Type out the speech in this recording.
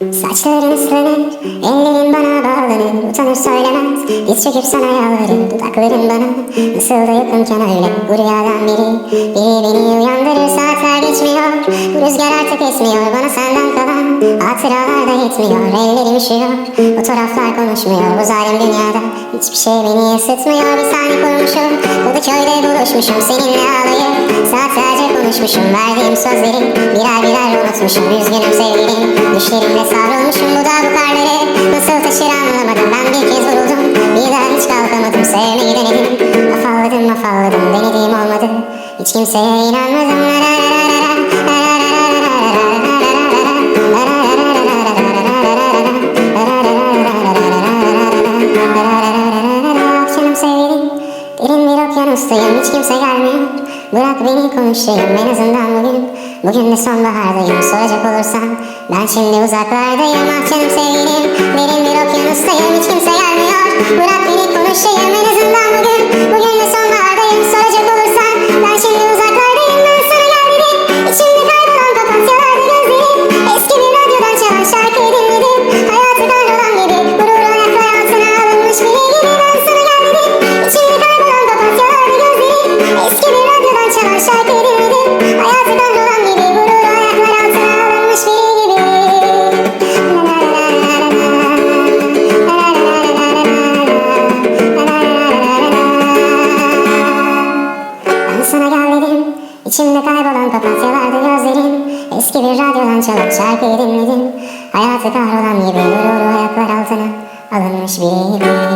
Saçların ıslanır, ellerin bana bağlanır. Utanır söylemez, diz çöküp sana yalvarır. Dudakların bana nasıl da yakınken öyle. Bu rüyadan biri, biri beni uyandırır. Saatler geçmiyor, bu rüzgar artık esmiyor. Bana senden kalan hatıralar da yetmiyor. Ellerim üşüyor, fotoğraflar konuşmuyor. Bu zalim dünyada hiçbir şey beni ısıtmıyor. Bir sahne kurmuşum, Kadıköy'de buluşmuşum. Seninle ağlayıp saatlerce konuşmuşum. Verdiğim sözleri birer birer unutmuşum. Üzgünüm sevgilim, Düşlerimle sarılmışım dudaklarları Nasıl taşır anlamadım ben bir kez vuruldum Bir daha hiç kalkamadım sevmeyi denedim Afalladım afalladım denediğim olmadı Hiç kimseye inanmadım Canım sevgilim Derin bir okyanustayım hiç kimse gelmiyor Bırak beni konuşayım en azından bugün bugün de sonbahardayım Soracak olursan, ben şimdi uzaklardayım. Ah canım sevgilim, derin bir okyanustayım Hiç kimse gelmiyor, bırak beni konuşayım İçimde kaybolan papatyalarda gözlerim. Eski bir radyodan çalan şarkıyı dinledim. Hayatı kahrolan gibi Gururu ayaklar altına alınmış biri gibi